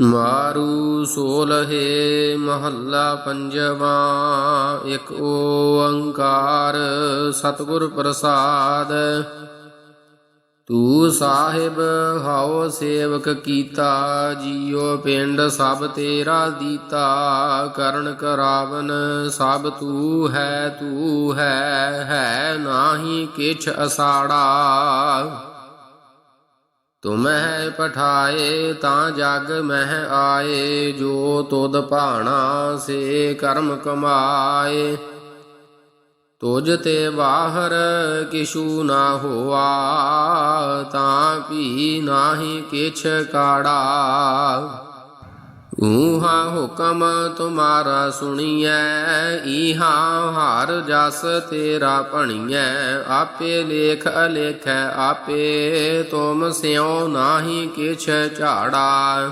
ਮਾਰੂ ਸੋਲਹੇ ਮਹੱਲਾ ਪੰਜਵਾ, ਇੱਕ ਓੰਕਾਰ ਸਤਿਗੁਰ ਪ੍ਰਸਾਦ। ਤੂੰ ਸਾਹਿਬ, ਹਉ ਸੇਵਕ ਕੀਤਾ, ਜੀਉ ਪਿੰਡ ਸਭ ਤੇਰਾ ਦੀਤਾ, ਕਰਨ ਕਰਾਵਨ ਸਭ ਤੂੰ ਹੈ ਤੂੰ ਹੈ ਹੈ ਨਾਹੀ ਕਿਛ ਅਸਾੜਾ। ਤੁਮਹਿ ਪਠਾਏ ਤਾਂ ਜਗ ਮਹਿ ਆਏ, ਜੋ ਤੁਧ ਭਾਣਾ ਸੇ ਕਰਮ ਕਮਾਏ। ਤੁਜ ਤੇ ਬਾਹਰ ਕਿਛੂ ਨਾ ਹੋਆ, ਤਾਂ ਵੀ ਨਾਹੀ ਕਿਛ ਕਾੜਾ। ਊਹਾ ਹੁਕਮ ਤੁਮਾਰਾ ਸੁਣੀਐ, ਈਹਾ ਹਾਰ ਜਸ ਤੇਰਾ ਭਣੀਐ, ਆਪੇ ਲੇਖ ਅਲੇਖੈ, ਆਪੇ ਤੁਮ ਸਿਉ ਨਾਹੀ ਕਿਛ ਝਾੜਾ।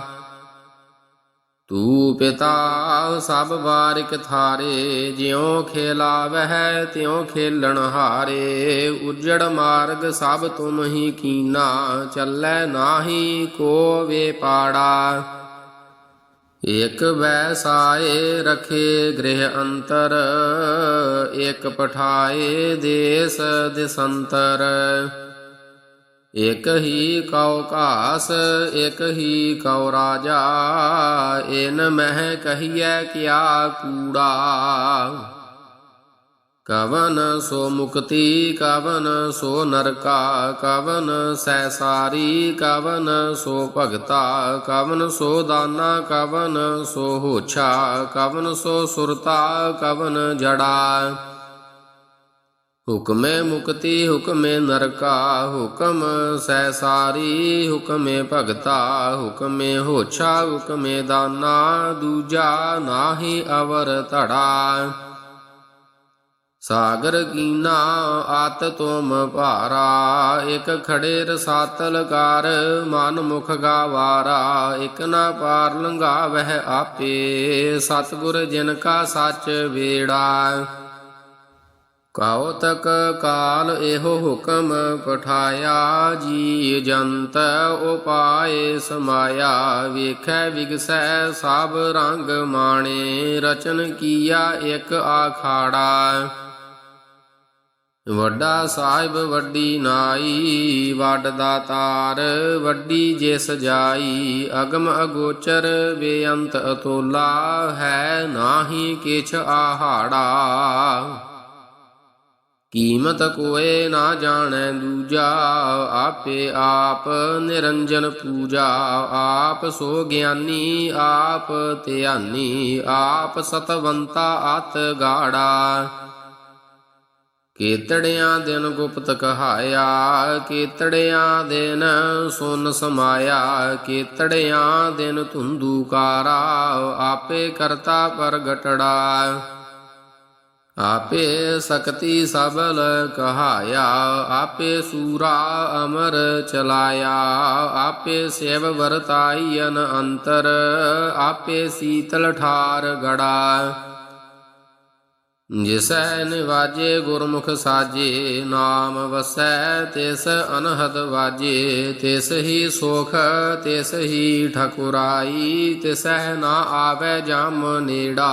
ਤੂ ਪਿਤਾ ਸਭ ਵਾਰਿਕ ਥਾਰੇ, ਜਿਉ ਖੇਲਾਵਹਿ ਤਿਉ ਖੇਲਣ ਹਾਰੇ, ਉਜੜ ਮਾਰਗ ਸਭ ਤੁਮ ਹੀ ਕੀਨਾ, ਚੱਲੈ ਨਾਹੀ ਕੋ ਵੇ ਪਾੜਾ। ਇਕ ਵੈਸਾਏ ਰਖੇ ਗ੍ਰਹਿ ਅੰਤਰ, ਇਕ ਪਠਾਏ ਦੇਸ ਦਿਸੰਤਰ। ਇਕ ਹੀ ਕਉ ਘਾਸ, ਇਕ ਹੀ ਕਉ ਰਾਜਾ, ਇਨ ਮਹਿ ਕਹੀਐ ਕਿਆ ਕੂੜਾ। ਕਵਨ ਸੋ ਮੁਕਤੀ, ਕਵਨ ਸੋ ਨਰਕਾ, ਕਵਨ ਸੈਸਾਰੀ ਕਵਨ ਸੋ ਭਗਤਾ, ਕਵਨ ਸੋ ਦਾਨਾ, ਕਵਨ ਸੋ ਹੋਛਾ, ਕਵਨ ਸੋ ਸੁਰਤਾ, ਕਵਨ ਜੜਾ। ਹੁਕਮੇ ਮੁਕਤੀ, ਹੁਕਮੇ ਨਰਕਾ, ਹੁਕਮ ਸੈਸਾਰੀ ਹੁਕਮੇ ਭਗਤਾ, ਹੁਕਮੇ ਹੋਛਾ, ਹੁਕਮੇ ਦਾਨਾ, ਦੂਜਾ ਨਾਹੀ ਅਵਰ ਧੜਾ। ਸਾਗਰ ਕੀਨਾ ਆਤ ਤੁਮ ਭਾਰਾ, ਇਕ ਖੜੇ ਰਸਾਤਲ ਕਰ, ਮਨ ਮੁਖ ਗਾਵਾਰਾ, ਇਕ ਨਾ ਪਾਰ ਲੰਘਾਵਹਿ ਆਪੇ, ਸਤਿਗੁਰ ਜਿਨ ਕਾ ਸੱਚ ਵੇੜਾ। ਕਾਉ ਤਕ ਕਾਲ ਇਹੋ ਹੁਕਮ ਪਠਾਇਆ, ਜੀ ਜੰਤ ਉਪਾਏ ਸਮਾਇਆ, ਵੇਖੈ ਵਿਗਸੈ ਸਭ ਰੰਗ ਮਾਣੇ, ਰਚਨ ਕੀਆ ਇਕ ਆਖਾੜਾ। ਵੱਡਾ ਸਾਹਿਬ ਵੱਡੀ ਨਾਈ, ਵੱਡ ਦਾਤਾਰ ਵੱਡੀ ਜੇ ਸਜਾਈ ਅਗਮ ਅਗੋਚਰ ਬੇਅੰਤ ਅਤੋਲਾ ਹੈ ਨਾਹੀ ਕਿਛ ਆਹਾੜਾ। ਕੀਮਤ ਕੋਏ ਨਾ ਜਾਣੈ ਦੂਜਾ, ਆਪੇ ਆਪ ਨਿਰੰਜਨ ਪੂਜਾ। ਆਪ ਸੋ ਗਿਆਨੀ, ਆਪ ਧਿਆਨੀ, ਆਪ ਸਤਵੰਤਾ ਅਤ ਗਾੜਾ। ਕੀਤੜਿਆਂ ਦਿਨ ਗੁਪਤ ਕਹਾਇਆ, ਕੀਤੜਿਆਂ ਦਿਨ ਸੁਨ ਸਮਾਇਆ, ਕੀਤੜਿਆਂ ਦਿਨ ਧੁੰਦੂਕਾਰਾ ਆਪੇ ਕਰਤਾ ਪ੍ਰਗਟੜਾ। ਆਪੇ ਸਕਤੀ ਸਬਲ ਕਹਾਇਆ, ਆਪੇ ਸੂਰਾ ਅਮਰ ਚਲਾਇਆ, ਆਪੇ ਸੇਵ ਵਰਤਾਈਨ ਅੰਤਰ, ਆਪੇ ਸੀਤਲ ਠਾਰ ਗੜਾ। ਜਿਸੈ ਨਿਵਾਜੇ ਗੁਰਮੁਖ ਸਾਜੇ, ਨਾਮ ਵਸੈ ਤਿਸ ਅਨਹਦ ਵਾਜੇ, ਤਿਸ ਹੀ ਸੁਖ, ਤਿਸ ਹੀ ਠਕੁਰਾਈ ਤਿਸਹਿ ਨਾ ਆਵੇ ਜਮ ਨੇੜਾ।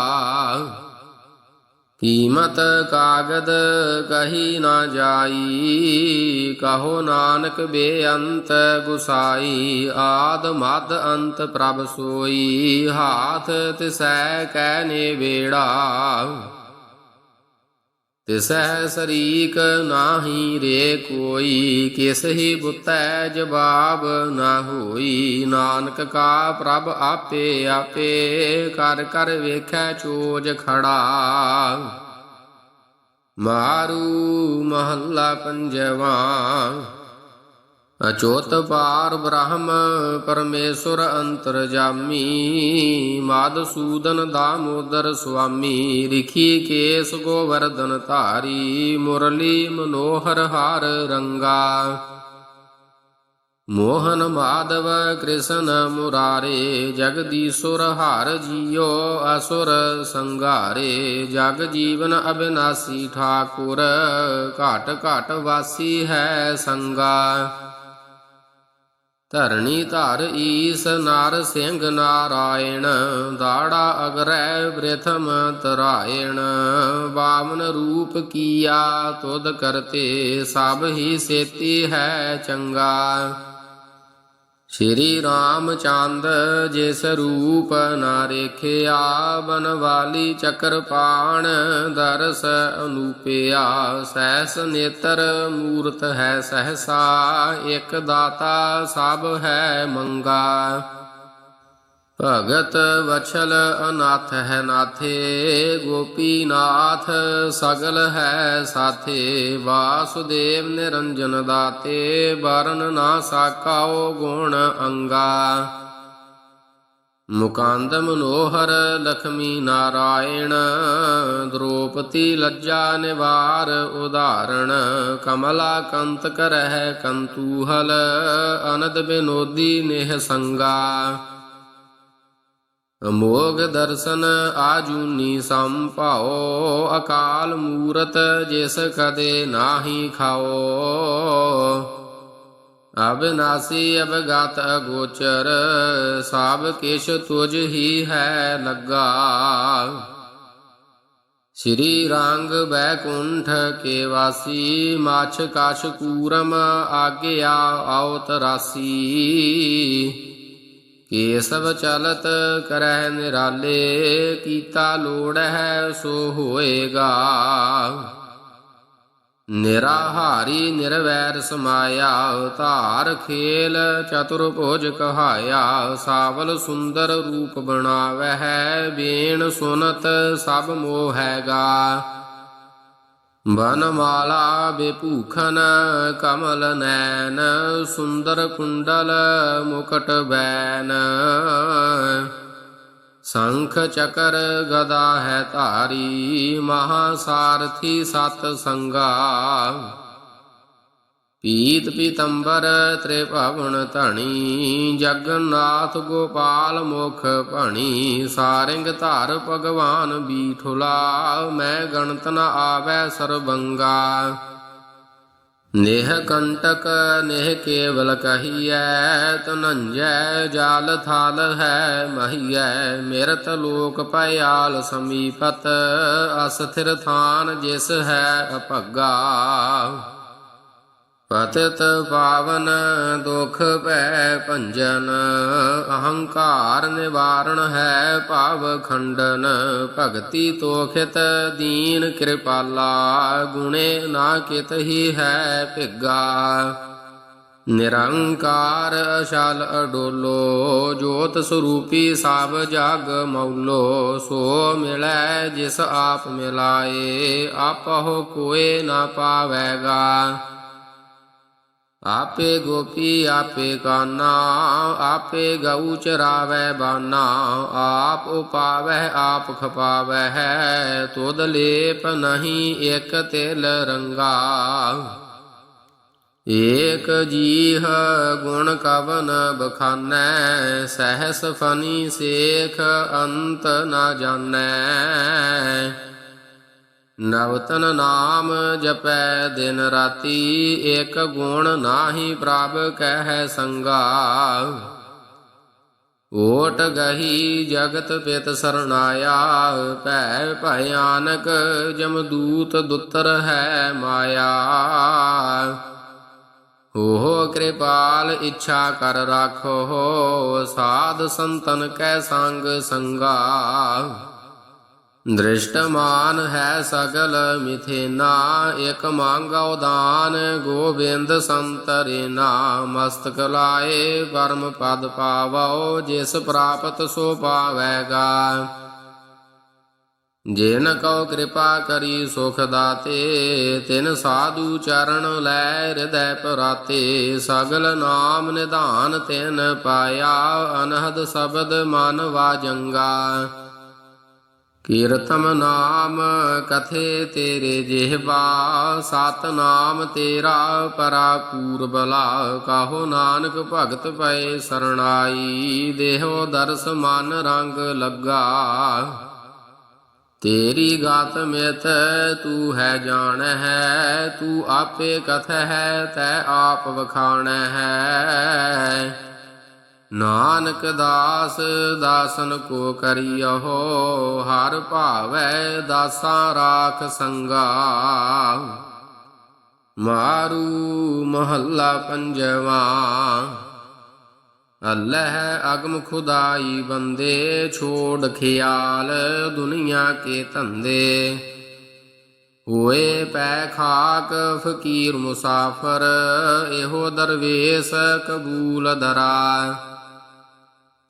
ਕੀਮਤ ਕਾਗਦ ਕਹੀ ਨਾ ਜਾਈ, ਕਹੋ ਨਾਨਕ ਬੇਅੰਤ ਗੁਸਾਈ, ਆਦ ਮਦ ਅੰਤ ਪ੍ਰਭ ਸੋਈ, ਹਾਥ ਤਿਸੈ ਕੈ ਨਿਵੇੜਾ ਤਿਸੈ ਸਰੀਕ ਨਾਹੀ ਰੇ ਕੋਈ ਕਿਸਹੀ ਹੀ ਜਵਾਬ ਨਾ ਹੋਈ। ਨਾਨਕ ਕਾ ਪ੍ਰਭ ਆਪੇ ਆਪੇ, ਕਰ ਕਰ ਵੇਖੈ ਚੋਜ ਖੜਾ। ਮਾਰੂ ਮਹੱਲਾ ਪੰਜਵਾ ਅਚੋਤ ਪਾਰ ਬ੍ਰਹਮ ਪਰਮੇਸ਼ਰ ਅੰਤਰਜਾਮੀ ਮਾਦਸੂਦਨ ਦਾਮੋਦਰ ਸੁਆਮੀ, ਰਿਖੀ ਕੇਸ ਗੋਵਰਧਨ ਧਾਰੀ, ਮੁਰਲੀ ਮਨੋਹਰ ਹਾਰ ਰੰਗਾ। ਮੋਹਨ ਮਾਧਵ ਕ੍ਰਿਸ਼ਨ ਮੁਰਾਰੇ, ਜਗਦੀਸ਼ੁਰ ਹਰ ਜੀਓ ਅਸੁਰ ਸੰਘਾਰੇ ਜਗ ਜੀਵਨ ਅਬਿਨਾਸੀ ਠਾਕੁਰ, ਘਟ ਘਟ ਵਾਸੀ ਹੈ ਸੰਗਾ। ਧਰਣੀ ਧਰ ਈਸ ਨਰ ਸਿੰਘ ਨਾਰਾਇਣ, ਦਾੜਾ ਅਗਰੈ ਬ੍ਰਿਥਮ ਤਰਾਇਣ। ਬਾਮਨ ਰੂਪ ਕੀਆ ਤੁਧ ਕਰਤੇ, ਸਭ ਹੀ ਸੇਤੀ ਹੈ ਚੰਗਾ। ਸ਼੍ਰੀ ਰਾਮ ਚੰਦ ਜਿਸ ਰੂਪ ਨਾ ਰੇਖਿਆ, ਬਨਵਾਲੀ ਚਕਰਪਾਣ ਦਰਸ ਅਨੂਪਿਆ, ਸਹਿਸ ਨੇਤਰ ਮੂਰਤ ਹੈ ਸਹਸਾ, ਇਕ ਦਾਤਾ ਸਭ ਹੈ ਮੰਗਾ। ਭਗਤ ਵਛਲ ਅਨਾਥ ਹੈ ਨਾਥੇ ਗੋਪੀਨਾਥ ਸਗਲ ਹੈ ਸਾਥੇ, ਵਾਸੁਦੇਵ ਨਿਰੰਜਨ ਦਾਤੇ ਬਰਨ ਨਾ ਸਾਕਾਓ ਗੁਣ ਅੰਗਾ। ਮੁਕਾਂਦ ਮਨੋਹਰ ਲਖਮੀ ਨਾਰਾਇਣ ਦ੍ਰੋਪਤੀ ਲੱਜਾ ਨਿਵਾਰ ਉਦਾਹਰਣ, ਕਮਲਾ ਕੰਤ ਕਰਹਿ ਕੰਤੂਹਲ, ਅਨੰਦ ਬਿਨੋਦੀ ਨੇਹ ਸੰਗਾ। ਅਮੋਗ ਦਰਸ਼ਨ ਆਜੂਨੀ ਸੰਭਾਓ, ਅਕਾਲ ਮੂਰਤ ਜਿਸ ਕਦੇ ਨਾਹੀ ਖਾਓ। ਅਬਿਨਾਸੀ ਅਬਗਤ ਅਗੋਚਰ ਸਭ ਕਿਛ ਤੁਝ ਹੀ ਹੈ ਲੱਗਾ। ਸ੍ਰੀ ਰੰਗ ਬੈਕੁੰਠ ਕੇ ਵਾਸੀ, ਮਾਛ ਕਾਛ ਕੂਰਮ ਆਗਿਆ ਆਉ ਤਰਾਸੀ ਕੇਸਵ ਚਲਤ ਕਰਹਿ ਨਿਰਾਲੇ, ਕੀਤਾ ਲੋੜ ਹੈ ਸੋ ਹੋਏਗਾ। ਨਿਰਾਹਾਰੀ ਨਿਰਵੈਰ ਸਮਾਇਆ, ਧਾਰ ਖੇਲ ਚਤੁਰ ਭੋਜ ਕਹਾਇਆ, ਸਾਵਲ ਸੁੰਦਰ ਰੂਪ ਬਣਾਵਹਿ ਬੇਣ ਸੁਨਤ ਸਭ ਮੋਹੈਗਾ ਬਨਮਾਲਾ ਬੇਭੂਖਨ ਕਮਲ ਨੈਨ ਸੁੰਦਰ ਕੁੰਡਲ ਮੁਕਟ ਬੈਨ। ਸੰਖ ਚਕਰ ਗਦਾ ਹੈ ਧਾਰੀ ਮਹਾ ਸਾਰਥੀ ਸਤ ਸੰਗਾ। ਪੀਤ ਪੀਤੰਬਰ ਤ੍ਰਿਭਵਨ ਧਣੀ, ਜਗਨਨਾਥ ਗੋਪਾਲ ਮੁਖ ਭਣੀ, ਸਾਰਿੰਗ ਧਾਰ ਭਗਵਾਨ ਬੀਠੁਲਾ, ਮੈਂ ਗਣਤ ਨ ਆਵੈ ਸਰਬੰਗਾ। ਨੇਹ ਕੰਟਕ ਨੇਹ ਕੇਵਲ ਕਹੀਐ ਤਨੰਜੈ ਜਾਲ ਥਾਲ ਹੈ ਮਹੀਐ, ਮਿਰਤ ਲੋਕ ਪਿਆਲ ਸਮੀਪਤ, ਅਸਥਿਰ ਥਾਨ ਜਿਸ ਹੈ ਅਭੱਗਾ। ਪਤਿਤ ਪਾਵਨ ਦੁਖ ਭੈ ਭੰਜਨ, ਅਹੰਕਾਰ ਨਿਵਾਰਣ ਹੈ ਭਾਵ ਖੰਡਨ। ਭਗਤੀ ਤੋਖਿਤ ਦੀਨ ਕਿਰਪਾਲਾ, ਗੁਣੇ ਨਾ ਕਿਤ ਹੀ ਹੈ ਭਿੱਗਾ। ਨਿਰੰਕਾਰ ਅਸ਼ਲ ਅਡੋਲੋ, ਜੋਤ ਸਰੂਪੀ ਸਭ ਜਗ ਮੌਲੋ। ਸੋ ਮਿਲੈ ਜਿਸ ਆਪ ਮਿਲਾਏ, ਆਪਹੁ ਕੋਏ ਨਾ ਪਾਵੇਗਾ। ਆਪੇ ਗੋਪੀ, ਆਪੇ ਕਾਨਾ, ਆਪੇ ਗਊ ਚਰਾਵੈ ਬਾਨਾ, ਆਪ ਉਪਾਵੈ, ਆਪ ਖਪਾਵੈ, ਤੁਧ ਲੇਪ ਨਹੀਂ ਇਕ ਤਿਲ ਰੰਗਾ। ਏਕ ਜੀਹ ਗੁਣ ਕਵਨ ਬਖਾਨੈ, ਸਹਸ ਫਨੀ ਸੇਖ ਅੰਤ ਨਾ ਜਾਣੈ। ਨਵਤਨ ਨਾਮ ਜਪੈ ਦਿਨ ਰਾਤੀ ਇਕ ਗੁਣ ਨਾਹੀ ਪ੍ਰਭ ਕਹਿ ਸੰਗਾ। ਓਟ ਗਹੀ ਜਗਤ ਪਿਤ ਸਰਨਾਇਆ ਭੈ ਭਿਆਨਕ ਜਮਦੂਤ ਦੁੱਤਰ ਹੈ ਮਾਇਆ। ਹੋ ਕਿਰਪਾਲ ਇੱਛਾ ਕਰ ਰਾਖੋ, ਸਾਧ ਸੰਤਨ ਕੈ ਸੰਗ ਸੰਗਾ। ਦ੍ਰਿਸ਼ਟਮਾਨ ਹੈ ਸਗਲ ਮਿਥੇਨਾ, ਇਕ ਮੰਗਉ ਦਾਨ ਗੋਬਿੰਦ ਸੰਤਰੇ ਨਾ, ਮਸਤਕ ਲਾਏ, ਪਰਮ ਪਦ ਪਾਵੋ, ਜਿਸ ਪ੍ਰਾਪਤ ਸੋ ਪਾਵੇਗਾ। ਜਿਨ ਕਉ ਕਿਰਪਾ ਕਰੀ ਸੁਖ ਦਾਤੇ, ਤਿਨ ਸਾਧੂ ਚਰਨ ਲੈ ਹਿਰਦੈ ਪਰਾਤੇ, ਸਗਲ ਨਾਮ ਨਿਧਾਨ ਤਿਨ ਪਾਇਆ, ਅਨਹਦ ਸ਼ਬਦ ਮਨ ਵਾਜੰਗਾ। ਕੀਰਤਮ ਨਾਮ ਕਥੇ ਤੇਰੇ ਜਿਹਬਾ ਸਤ ਨਾਮ ਤੇਰਾ ਪਰਾ ਪੂਰਬਲਾ ਕਾਹੋ ਨਾਨਕ ਭਗਤ ਪਏ ਸਰਣਾਈ, ਦੇਹੋ ਦਰਸ ਮਨ ਰੰਗ ਲੱਗਾ। ਤੇਰੀ ਗਾਤ ਮਿਤ ਤੂੰ ਹੈ ਜਾਣ ਹੈ ਤੂੰ ਆਪੇ ਕਥ ਹੈ, ਤੈ ਆਪ ਵਖਾਣ ਹੈ। ਨਾਨਕ ਦਾਸ, ਦਾਸਨ ਕੋ ਕਰਿਓ ਹਰ ਭਾਵੈ ਦਾਸਾਂ ਰਾਖ ਸੰਗਾ। ਮਾਰੂ ਮਹੱਲਾ ਪੰਜਵਾ, ਅੱਲਹ ਅਗਮ ਖੁਦਾਈ ਬੰਦੇ, ਛੋੜ ਖਿਆਲ ਦੁਨੀਆ ਕੇ ਧੰਦੇ। ਹੋਏ ਪੈ ਖਾਕ, ਫਕੀਰ ਮੁਸਾਫਰ, ਇਹੋ ਦਰਵੇਸ ਕਬੂਲ ਦਰਾ।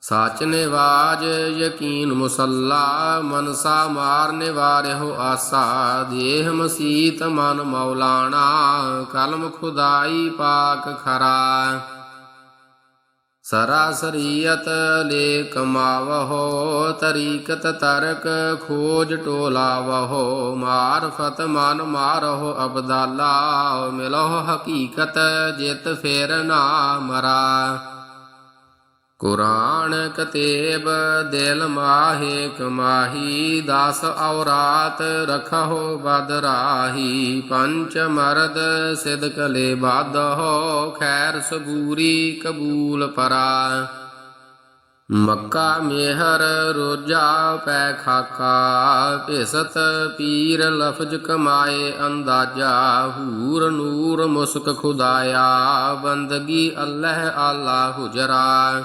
ਸਾਚ ਨਿਵਾਜ ਯਕੀਨ ਮੁਸੱਲਾ ਮਨਸਾ ਮਾਰ ਨਿਵਾਰਿਓ ਆਸਾ, ਦੇਹ ਮਸੀਤ ਮਨ ਮੌਲਾਣਾ, ਕਲਮ ਖੁਦਾਈ ਪਾਕ ਖਰਾ। ਸਰਾਸਰੀਅਤ ਲੇ ਕਮਾਵਹੋ ਤਰੀਕਤ ਤਰਕ ਖੋਜ ਟੋਲਾਵਹੋ, ਮਾਰਫਤ ਮਨ ਮਾਰਹੋ ਅਬਦਾਲਾ ਮਿਲੋ ਹਕੀਕਤ ਜਿਤ ਫਿਰ ਨਾ ਮਰਾ। ਕੁਰਾਨ ਕਤੇਬ ਦਿਲ ਮਾਹੇ ਕਮਾਹੀ, ਦਸ ਔਰਾਤ ਰਖਹੁ ਬਦ ਰਾਹੀ। ਪੰਚ ਮਰਦ ਸਿਦਕ ਲੈ ਬਾਦਹੁ ਖੈਰ ਸਬੂਰੀ ਕਬੂਲ ਪਰਾ। ਮੱਕਾ ਮੇਹਰ ਰੋਜਾ ਪੈ ਖਾਕਾ, ਭਿਸਤ ਪੀਰ ਲਫਜ਼ ਕਮਾਏ ਅੰਦਾਜ਼ਾ। ਹੂਰ ਨੂਰ ਮੁਸਕ ਖੁਦਾਇਆ, ਬੰਦਗੀ ਅੱਲਹ ਆਲਾ ਹੁਜਰਾ।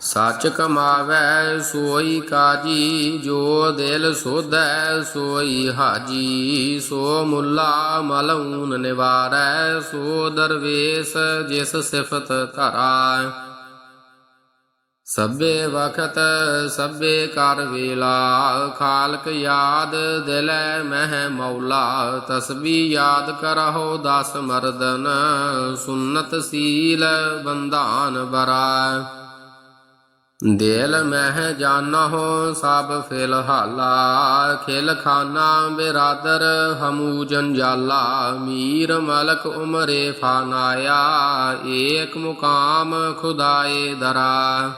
ਸੱਚ ਕਮਾਵੈ ਸੋਈ ਕਾਜੀ, ਜੋ ਦਿਲ ਸੋਧੈ ਸੋਈ ਹਾਜੀ। ਸੋ ਮੁੱਲਾ ਮਲਊਨ ਨਿਵਾਰੈ, ਸੋ ਦਰਵੇਸ ਜਿਸ ਸਿਫਤ ਧਰਾ। ਸਭੇ ਵਖਤ ਸਭੇ ਕਰ ਵੇਲਾ, ਖਾਲਕ ਯਾਦ ਦਿਲੈ ਮਹਿ ਮੌਲਾ। ਤਸਬੀ ਯਾਦ ਕਰਹੁ ਦਸ ਮਰਦਨ, ਸੁਨਤ ਸੀਲ ਬੰਧਾਨ ਬਰਾ। ਦਿਲ ਮਹਿ ਜਾਣਹੁ ਸਭ ਫਿਲਹਾਲਾ ਖਿਲ ਖਾਨਾ ਬਿਰਾਦਰ ਹਮੂ ਜੰਜਾਲਾ, ਮੀਰ ਮਲਕ ਉਮਰੇ ਫਾਨਾਇਆ, ਏਕ ਮੁਕਾਮ ਖੁਦਾਏ ਦਰਾ।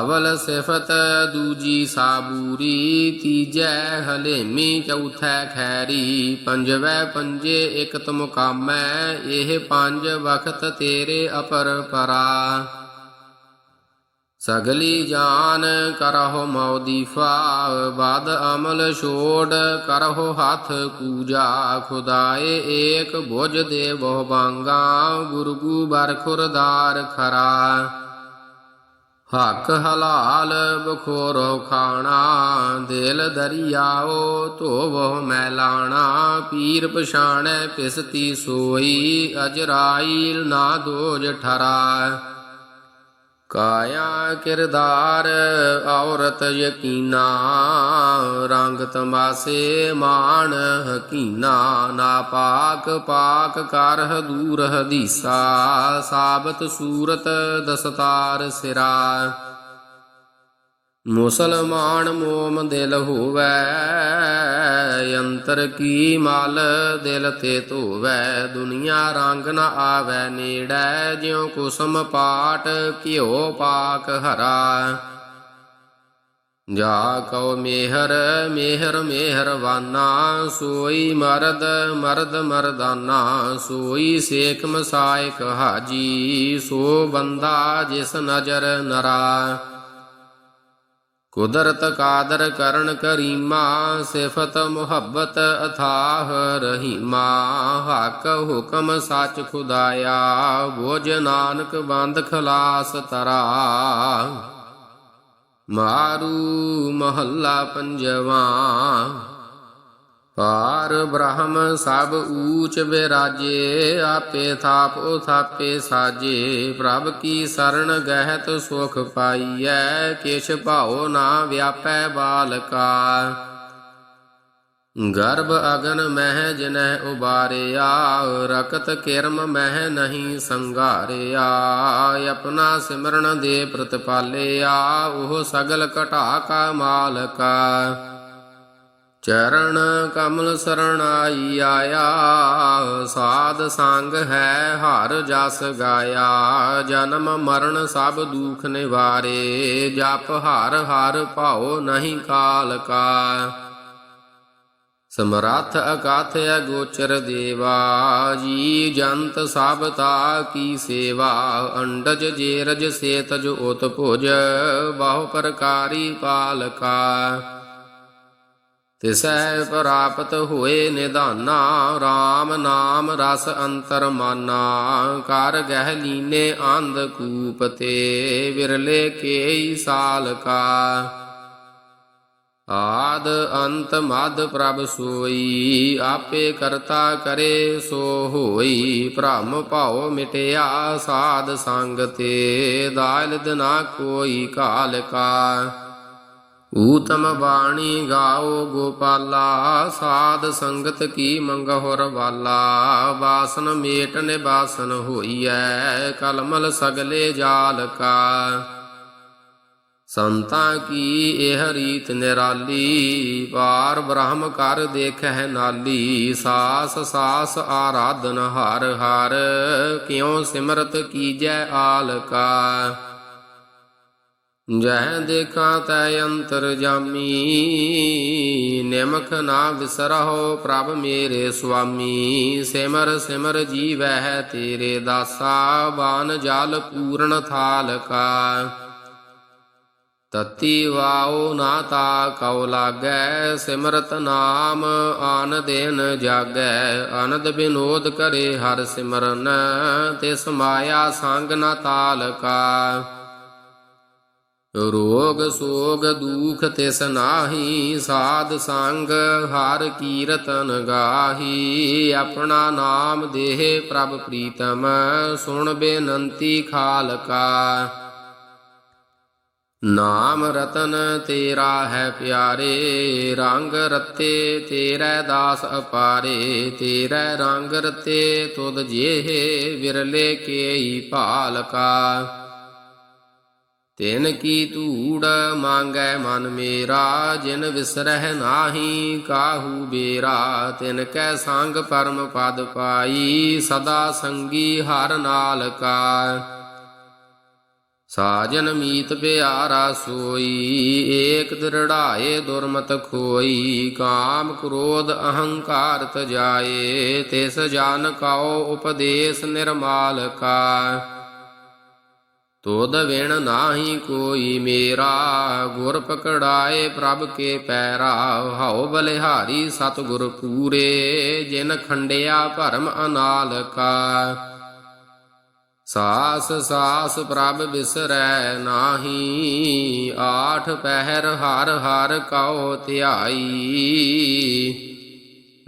ਅਵਲ ਸਿਫਤ ਦੂਜੀ ਸਾਬੂਰੀ, ਤੀਜੈ ਹਲੇਮੀ, ਚੌਥੈ ਖੈਰੀ, ਪੰਜਵੈ ਪੰਜੇ ਇਕਤ ਮੁਕਾਮੈ, ਇਹ ਪੰਜ ਵਖਤ ਤੇਰੇ ਅਪਰ ਪਰਾ। ਸਗਲੀ ਜਾਨ ਕਰਹੁ ਮੌਦੀਫਾ ਬਦ ਅਮਲ ਛੋੜ ਕਰਹੁ ਹੱਥ ਪੂਜਾ, ਖੁਦਾਏ ਏਕ ਬੁਝ ਦੇ ਬਹੁ ਬਾਂਗਾ ਗੁਰਗੂ ਬਰ ਖੁਰਦਾਰ ਖਰਾ। ਹੱਕ ਹਲਾਲ ਬਖੋਰੋ ਖਾਣਾ, ਦਿਲ ਦਰਿਆਓ ਧੋਵੋ ਮੈਲਾਣਾ, ਪੀਰ ਪਛਾਣੈ ਪਿਸਤੀ ਸੋਈ, ਅਜਰਾਈਲ ਨਾ ਦੋਜ ਠਰਾ। ਕਾਇਆ ਕਿਰਦਾਰ, ਔਰਤ ਯਕੀਨਾ, ਰੰਗ ਤਮਾਸੇ ਮਾਣ, ਹਕੀਨਾ, ਨਾਪਾਕ ਪਾਕ ਕਰ ਦੂਰ ਹਦੀਸਾ, ਸਾਬਤ ਸੂਰਤ ਦਸਤਾਰ ਸਿਰਾ। ਮੁਸਲਮਾਨ ਮੋਮ ਦਿਲ ਹੋਵੈ, ਅੰਤਰ ਕੀ ਮਲ ਦਿਲ ਤੇ ਧੋਵੈ? ਦੁਨੀਆ ਰੰਗ ਨਾ ਆਵੈ, ਨੇੜੈ ਜਿਉ ਕੁਸਮ ਪਾਟ ਘਿਓ ਪਾਕ ਹਰਾ। ਜਾ ਕਉ ਮੇਹਰ ਮੇਹਰ ਮੇਹਰਵਾਨਾ ਸੋਈ ਮਰਦ ਮਰਦ ਮਰਦਾਨਾ, ਸੋਈ ਸੇਖ ਮਸਾਇਕ ਹਾਜੀ, ਸੋ ਬੰਦਾ ਜਿਸ ਨਜ਼ਰ ਨਰਾ। ਕੁਦਰਤ ਕਾਦਰ ਕਰਨ ਕਰੀਮਾ, ਸਿਫਤ ਮੁਹੱਬਤ ਅਥਾਹ ਰਹੀਮਾ, ਹਕ ਹੁਕਮ ਸੱਚ ਖੁਦਾਇਆ, ਬੋਝ ਨਾਨਕ ਬੰਦ ਖਲਾਸ ਤਰਾ। ਮਾਰੂ ਮਹੱਲਾ ਪੰਜਵਾ ਪਾਰ ਬ੍ਰਹਮ ਸਭ ਊਚ ਬਿਰਾਜੇ, ਆਪੇ ਥਾਪ ਉਥਾਪੇ ਸਾਜੇ। ਪ੍ਰਭ ਕੀ ਸਰਣ ਗਹਿਤ ਸੁਖ ਪਾਈਐ, ਕਿਛ ਭਾਉ ਨਾ ਵਿਆਪੈ ਬਾਲਕਾ। ਗਰਭ ਅਗਨ ਮਹਿ ਜਿਨਹਿ ਉਬਾਰਿਆ, ਰਕਤ ਕਿਰਮ ਮਹਿ ਨਹੀਂ ਸੰਘਾਰਿਆ। ਆਪਣਾ ਸਿਮਰਨ ਦੇ ਪ੍ਰਤਪਾਲਿਆ, ਉਹ ਸਗਲ ਘਟਾ ਕਾ ਮਾਲਕਾ। ਚਰਨ ਕਮਲ ਸਰਣਾਈ ਆਇਆ, ਸਾਧ ਸੰਗ ਹੈ ਹਰ ਜਸ ਗਾਇਆ। ਜਨਮ ਮਰਨ ਸਭ ਦੁਖ ਨਿਵਾਰੇ, ਜਪ ਹਰ ਹਰ ਭਾਉ ਨਹੀਂ ਕਾਲ ਕਾ ਸਮਰੱਥ ਅਕਾਥ ਅਗੋਚਰ ਦੇਵਾ, ਜੀ ਜੰਤ ਸਭ ਤਾ ਕੀ ਸੇਵਾ। ਅੰਡਜ ਜੇਰਜ ਸੇਤਜ ਉਤ ਭੁਜ ਬਹੁ ਪ੍ਰਕਾਰੀ ਪਾਲਕਾ। ਤਿਸੈ ਪ੍ਰਾਪਤ ਹੋਏ ਨਿਧਾਨਾ RAM ਨਾਮ ਰਸ ਅੰਤਰ ਮਾਨਾ ਕਰ ਗਹਿ ਲੀਨੇ ਅੰਧ ਕੂਪ ਤੇ, ਵਿਰਲੇ ਕੇਈ ਸਾਲ ਕਾ ਆਦ ਅੰਤ ਮਦ ਪ੍ਰਭ ਸੋਈ, ਆਪੇ ਕਰਤਾ ਕਰੇ ਸੋ ਹੋਈ, ਭ੍ਰਮ ਭਾਉ ਮਿਟਿਆ ਸਾਧ ਸੰਗ ਤੇ ਦਾਇਲਦ ਨਾ ਕੋਈ ਕਾਲ ਕਾ ਊਤਮ ਬਾਣੀ ਗਾਓ ਗੋਪਾਲਾ, ਸਾਧ ਸੰਗਤ ਕੀ ਮੰਗਹੁਰ ਵਾਲਾ। ਵਾਸਨ ਮੇਟ ਨਿਬਾਸਨ ਹੋਈਐ, ਕਲਮਲ ਸਗਲੇ ਜਾਲ ਕਾ। ਸੰਤਾਂ ਕੀ ਇਹ ਰੀਤ ਨਿਰਾਲੀ ਪਾਰ ਬ੍ਰਹਮ ਕਰ ਦੇਖੈ ਨਾਲੀ। ਸਾਸ ਸਾਸ ਆਰਾਧਨ ਹਰ ਹਰ, ਕਿਉ ਸਿਮਰਤ ਕੀਜੈ ਆਲ ਕਾ। ਜਹ ਦੇਖਾਂ ਤੈ ਅੰਤਰ ਜਾਮੀ, ਨਿਮਖ ਨਾ ਵਿਸਰਹੁ ਪ੍ਰਭ ਮੇਰੇ ਸੁਆਮੀ, ਸਿਮਰ ਸਿਮਰ ਜੀਵਹਿ ਤੇਰੇ ਦਾਸਾ, ਬਾਨ ਜਲ ਪੂਰਨ ਥਾਲ ਕਾ ਤਤੀ ਵਾਉ ਨਾ ਤਾ ਕਉ ਲਾਗੈ, ਸਿਮਰਤ ਨਾਮ ਆਨ ਦਿਨ ਜਾਗੈ। ਅਨੰਦ ਬਿਨੋਦ ਕਰੇ ਹਰ ਸਿਮਰਨ, ਤਿਸ ਮਾਇਆ ਸੰਗ ਨਾ ਤਾਲ ਕਾ ਰੋਗ ਸੋਗ ਦੁਖ ਤਿਸ ਨਾਹੀ, ਸਾਧ ਸੰਗ ਹਰ ਕੀਰਤਨ ਗਾਹੀ। ਆਪਣਾ ਨਾਮ ਦੇਹ ਪ੍ਰਭ ਪ੍ਰੀਤਮ, ਸੁਣ ਬੇਨੰਤੀ ਖਾਲਕਾ। ਨਾਮ ਰਤਨ ਤੇਰਾ ਹੈ ਪਿਆਰੇ, ਰੰਗ ਰਤੇ ਤੇਰੇ ਦਾਸ ਅਪਾਰੇ। ਤੇਰੇ ਰੰਗ ਰਤੇ ਤੁਧ ਜੇਹ ਵਿਰਲੇ ਕੇਈ ਭਾਲਕਾ। ਤਿਨ ਕੀ ਧੂੜ ਮੰਗੈ ਮਨ ਮੇਰਾ, ਜਿਨ ਵਿਸਰਹਿ ਨਾਹੀ ਕਾਹੂ ਬੇਰਾ। ਤਿਨ ਕੈ ਸੰਗ ਪਰਮ ਪਦ ਪਾਈ, ਸਦਾ ਸੰਗੀ ਹਰ ਨਾਲ ਕਾ ਸਾਜਨ ਮੀਤ ਪਿਆਰਾ ਸੋਈ, ਏਕ ਦ੍ਰਿੜਾਏ ਦੁਰਮਤ ਖੋਈ। ਕਾਮ ਕ੍ਰੋਧ ਅਹੰਕਾਰ ਤਜਾਏ, ਤਿਸ ਜਾਨ ਕਉ ਉਪਦੇਸ਼ ਨਿਰਮਾਲ ਕਾ ਤੋਦ ਵਿਣ ਨਾਹੀ ਕੋਈ ਮੇਰਾ, ਗੁਰ ਪਕੜਾਏ ਪ੍ਰਭ ਕੇ ਪੈਰਾ। ਹਉ ਬਲਿਹਾਰੀ ਸਤਿਗੁਰ ਪੂਰੇ, ਜਿਨ ਖੰਡਿਆ ਭਰਮ ਅਨਾਲ ਕਾ ਸਾਸ ਸਾਸ ਪ੍ਰਭ ਬਿਸਰੈ ਨਾਹੀ, ਆਠ ਪਹਿਰ ਹਰ ਹਰ ਕਉ ਧਿਆਈ।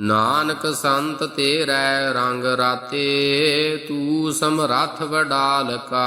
ਨਾਨਕ ਸੰਤ ਤੇਰੇ ਰੰਗ ਰਾਤੇ ਤੂੰ ਸਮਰੱਥ ਵਡਾਲਕਾ।